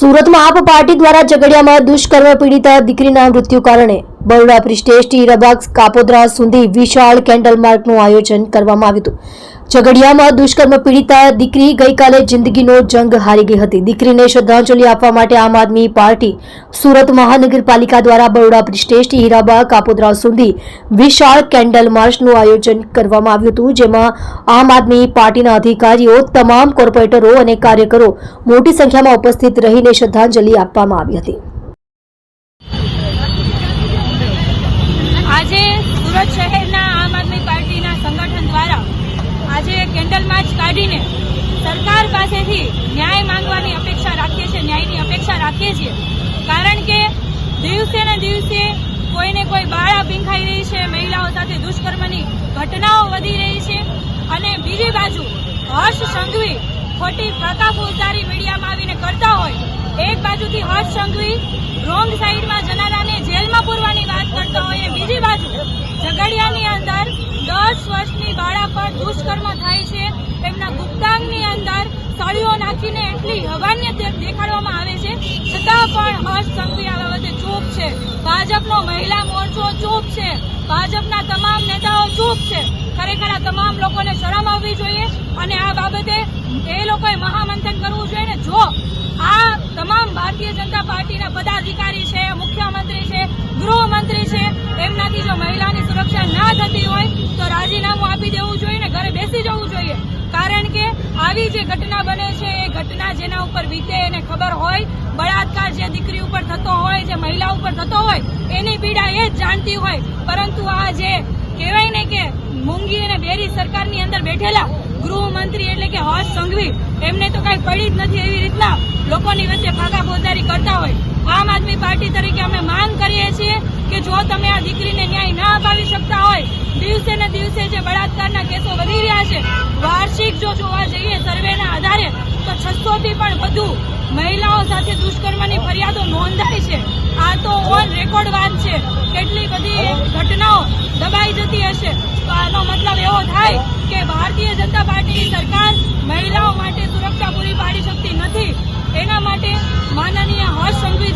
સુરતમાં આપ પાર્ટી દ્વારા ઝઘડિયામાં દુષ્કર્મ પીડિતા દીકરીના મૃત્યુ કારણે બરોડા પ્રિસ્ટેસ્ટી રબાગ કાપોદ્રા સુધી વિશાળ કેન્ડલ માર્કનું આયોજન કરવામાં આવ્યું હતું. ઝઘડિયામાં દુષ્કર્મ પીડિતા દીકરી ગઈકાલે જિંદગીનો જંગ હારી ગઈ હતી. દીકરીને શ્રદ્ધાંજલિ આપવા માટે આમ આદમી પાર્ટી સુરત મહાનગરપાલિકા દ્વારા બરોડા પ્રિસ્ટેસ્ટી હીરાબા કાપોદ્રા સુધી વિશાળ કેન્ડલ માર્ચનું આયોજન કરવામાં આવ્યું હતું, જેમાં આમ આદમી પાર્ટીના અધિકારીઓ, તમામ કોર્પોરેટરો અને કાર્યકરો મોટી સંખ્યામાં ઉપસ્થિત રહીને શ્રદ્ધાંજલિ આપવામાં આવી હતી આજે સુરત શહેરના આમ આદમી પાર્ટીના સંગઠન દ્વારા આજે કેન્ડલ માર્ચ કાઢીને સરકાર પાસેથી ન્યાય માંગવાની અપેક્ષા રાખીએ છીએ, ન્યાયની અપેક્ષા રાખીએ છીએ. કારણ કે દિવસે ને દિવસે કોઈને કોઈ બાળા પીંખાઈ રહી છે, મહિલાઓ સાથે દુષ્કર્મની ઘટનાઓ વધી રહી છે અને બીજી બાજુ હર્ષ સંઘવી ખોટી ફાકા ફોજદારી મીડિયામાં આવીને કરતા હોય, એક બાજુથી હર્ષ સંઘવી રોંગ સાઈડમાં જનારાને જેલમાં પૂરવાની વાત કરતા હોય અને બીજી બાજુ ઝઘડિયાની અંદર દસ વર્ષની બાળા પર દુષ્કર્મ થાય છે. તેમના ગુપ્તાંગની અંદર સળીઓ નાખીને એટલી હવાન્ય દે- દેખાડવામાં આવે છે. છતાં પણ હર્ષ સંઘવી આ બાબતે ચૂપ છે. ભાજપનો મહિલા મોરચો ચૂપ છે. ભાજપના તમામ નેતાઓ ચૂપ છે. ખરેખર આ તમામ લોકોને શરમ આવવી જોઈએ અને આ બાબતે એ લોકોએ મહામંથન કરવું જોઈએ ને જો આ તમામ ભારતીય જનતા પાર્ટીના પદાધિકારી છે, મુખ્યમંત્રી છે, ગૃહમંત્રી છે, એમનાથી જો મહિલાની સુરક્ષા ના થતી હોય તો રાજીનામું આપી દેવું જોઈએ ને ઘરે બેસી જવું જોઈએ કારણ કે આવી જે ઘટના બને છે, એ ઘટના જેના ઉપર વીતે એને ખબર હોય, બળાત્કાર જે દીકરી ઉપર થતો હોય, જે મહિલા ઉપર થતો હોય, એની પીડા એ જ જાણતી હોય. પરંતુ આ જે કહેવાય ને કે મૂંગી અને બેરી સરકારની અંદર બેઠેલા ગૃહમંત્રી એટલે કે હર્ષ સંઘવી, એમને તો કઈ પડી જ નથી એવી રીતના લોકોની વચ્ચે ફાકા ફોજદારી કરતા હોય. આમ આદમી પાર્ટી તરીકે અમે માંગ કરીએ છીએ કે જો તમે આ દીકરીને ન્યાય ના અપાવી શકતા હોય, દિવસે ને દિવસે જે બળાત્કારના સાથે દુષ્કર્મની ફરિયાદો નોંધાય છે. આ તો ઓન રેકોર્ડ વાત છે. કેટલી બધી ઘટનાઓ દબાઈ જતી હશે. તો આનો મતલબ એવો થાય કે ભારતીય જનતા પાર્ટીની સરકાર મહિલાઓ માટે સુરક્ષા પૂરી પાડી શકતી નથી. એના માટે માનનીય હર્ષ સંઘવી